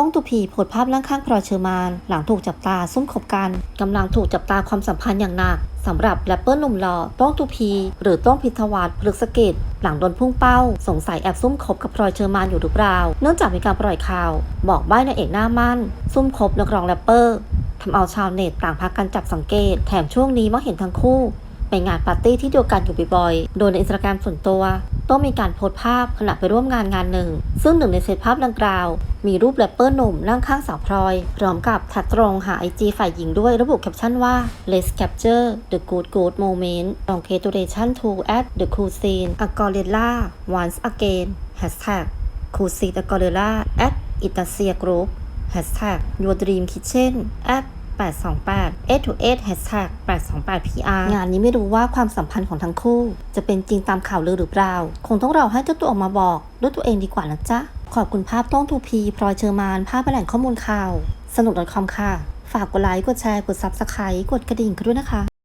ต้องตุพีโพสภาพนั่งข้างพลอยเชอร์มาน หลังถูกจับตาซุ่มคบกันกำลังถูกจับตาความสัมพันธ์อย่างหนักสำหรับแรปเปอร์หนุ่มหล่อต้องตุพี หรือต้องพิทวัฒน์พฤกษกิจหลังโดนพุ่งเป้า สงสัยแอบซุ่มคบกับพลอยเชอร์มานอยู่หรือเปล่า เนื่องจากมีการปล่อยข่าว บอกใบ้นางเอกหน้ามั่น ซุ่มคบนักร้องแรปเปอร์ทำเอาชาวเน็ตต่างพากันจับสังเกต แถมช่วงนี้มักเห็นทั้งคู่ ไปงานปาร์ตี้ที่เดียวกันอยู่บ่อยๆ โดยในอินสตาแกรมส่วนตัว ต้องมีการโพสต์ภาพขณะไปร่วมงานงานหนึ่ง ซึ่งหนึ่งในเซตภาพดังกล่าว มีรูปแรปเปอร์หนุ่มนั่งข้างสาวพลอย พร้อมกับแท็กตรงหาไอจีฝ่ายหญิงด้วยระบุแคปชั่นว่า let's capture the good good moment congratulation to at the cool scene a gorilla once again hashtag cool scene a gorilla at itasia group hashtag your dream kitchen at 828 8 to 8 hashtag 828 PR งานนี้ไม่รู้ว่าความสัมพันธ์ของทั้งคู่ จะเป็นจริงตามข่าวลือหรือเปล่า คงต้องรอให้เจ้าตัวออกมาบอกด้วยตัวเองดีกว่านะจ๊ะ ขอบคุณภาพต้องทูพีพลอยเชอร์มาน ภาพแหล่งข้อมูลข่าว สนุก .com ค่ะ ฝากกดไลค์ กดแชร์ กด Subscribe กดกระดิ่งกันด้วยนะคะ